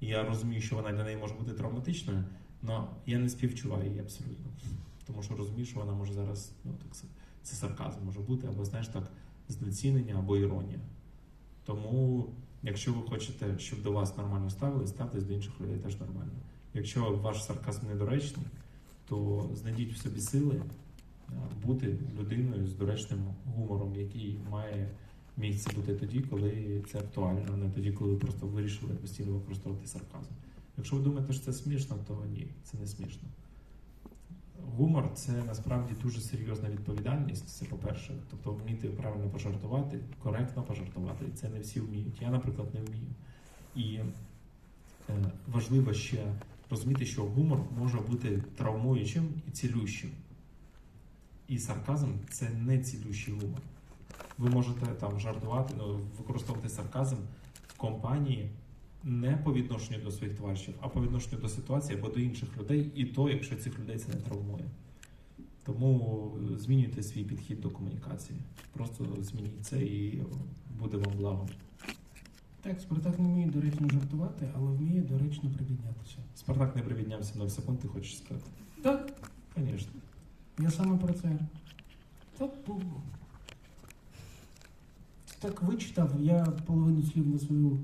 І я розумію, що вона для неї може бути травматичною, але я не співчуваю її абсолютно. Тому що розумію, що вона може зараз, ну так це, сарказм може бути, або знаєш так, знецінення, або іронія. Тому, якщо ви хочете, щоб до вас нормально ставились, ставтесь до інших людей теж нормально. Якщо ваш сарказм недоречний, то знайдіть в собі сили е, бути людиною з доречним гумором, який має місце бути тоді, коли це актуально, а не тоді, коли ви просто вирішили постійно використовувати сарказм. Якщо ви думаєте, що це смішно, то ні, це не смішно. Гумор це насправді дуже серйозна відповідальність. Це по-перше, тобто вміти правильно пожартувати, коректно пожартувати. І це не всі вміють. Я, наприклад, не вмію. І е, важливо ще розуміти, що гумор може бути травмуючим і цілющим. І сарказм це не цілющий гумор. Ви можете там жартувати, ну, використовувати сарказм в компанії не по відношенню до своїх товаришів, а по відношенню до ситуації або до інших людей, і то, якщо цих людей це не травмує. Тому змінюйте свій підхід до комунікації. Просто змініть це і буде вам благо. Так, Спартак не вміє доречно жартувати, але вміє доречно прибіднятися. Спартак не привіднявся 0 секунд, ти хочеш сказати? Так, Звісно. я саме про це. Так, так вичитав, я половину слів на свою